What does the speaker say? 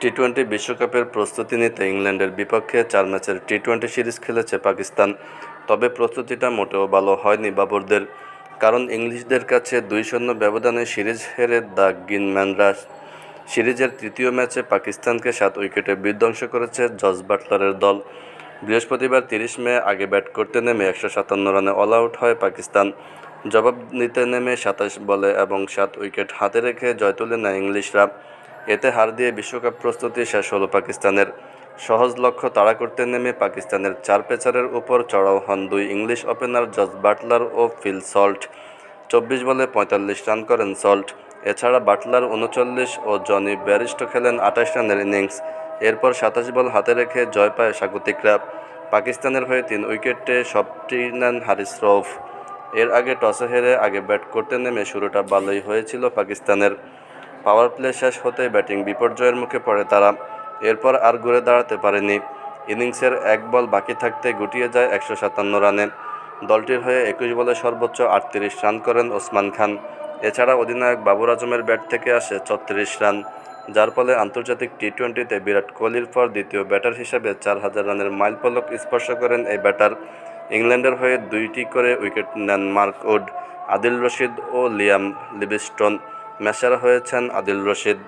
T twenty বিশ্বকাপের প্রস্তুতি নিতে ইংল্যান্ডের বিপক্ষে চার ম্যাচের টি টোয়েন্টি সিরিজ খেলেছে পাকিস্তান। তবে প্রস্তুতিটা মোটেও ভালো হয়নি বাবরদের, কারণ ইংলিশদের কাছে দুই শূন্য ব্যবধানে সিরিজ হেরে দ্য গিনম্যানরা সিরিজের তৃতীয় ম্যাচে পাকিস্তানকে সাত উইকেটে বিধ্বংস করেছে জজ বাটলারের দল। বৃহস্পতিবার তিরিশ মে আগে ব্যাট করতে নেমে একশো সাতান্ন রানে অল আউট হয় পাকিস্তান। জবাব নিতে নেমে সাতাশ বলে এবং সাত উইকেট হাতে রেখে জয় তুলে নেয় ইংলিশরা। এতে হার দিয়ে বিশ্বকাপ প্রস্তুতি শেষ হলো পাকিস্তানের। সহজ লক্ষ্য তাড়া করতে নেমে পাকিস্তানের চার পেচারের উপর চড়াও হন দুই ইংলিশ ওপেনার জজ বাটলার ও ফিল সল্ট। চব্বিশ বলে পঁয়তাল্লিশ রান করেন সল্ট। এছাড়া বাটলার উনচল্লিশ ও জনি ব্যারিস্টো খেলেন আঠাশ রানের ইনিংস। এরপর সাতাশ বল হাতে রেখে জয় পায় স্বাগতিকরা। পাকিস্তানের হয়ে তিন উইকেটে সবটি নেন হারিস রৌফ এর আগে টসে হেরে আগে ব্যাট করতে নেমে শুরুটা ভালোই হয়েছিল পাকিস্তানের। পাওয়ার প্লে শেষ হতেই ব্যাটিং বিপর্যয়ের মুখে পড়ে তারা। এরপর আর ঘুরে দাঁড়াতে পারেনি। ইনিংসের এক বল বাকি থাকতে গুটিয়ে যায় একশো সাতান্ন রানে। দলটির হয়ে একুশ বলে সর্বোচ্চ আটত্রিশ রান করেন ওসমান খান। এছাড়া অধিনায়ক বাবুর আজমের ব্যাট থেকে আসে ছত্রিশ রান, যার ফলে আন্তর্জাতিক টি টোয়েন্টিতে বিরাট কোহলির পর দ্বিতীয় ব্যাটার হিসেবে চার হাজার রানের মাইলফলক স্পর্শ করেন এই ব্যাটার। ইংল্যান্ডের হয়ে দুইটি করে উইকেট নেন মার্ক উড, আদিল রশিদ ও লিয়াম লিভিস্টন। ম্যাচের হয়েছেন আদিল রশিদ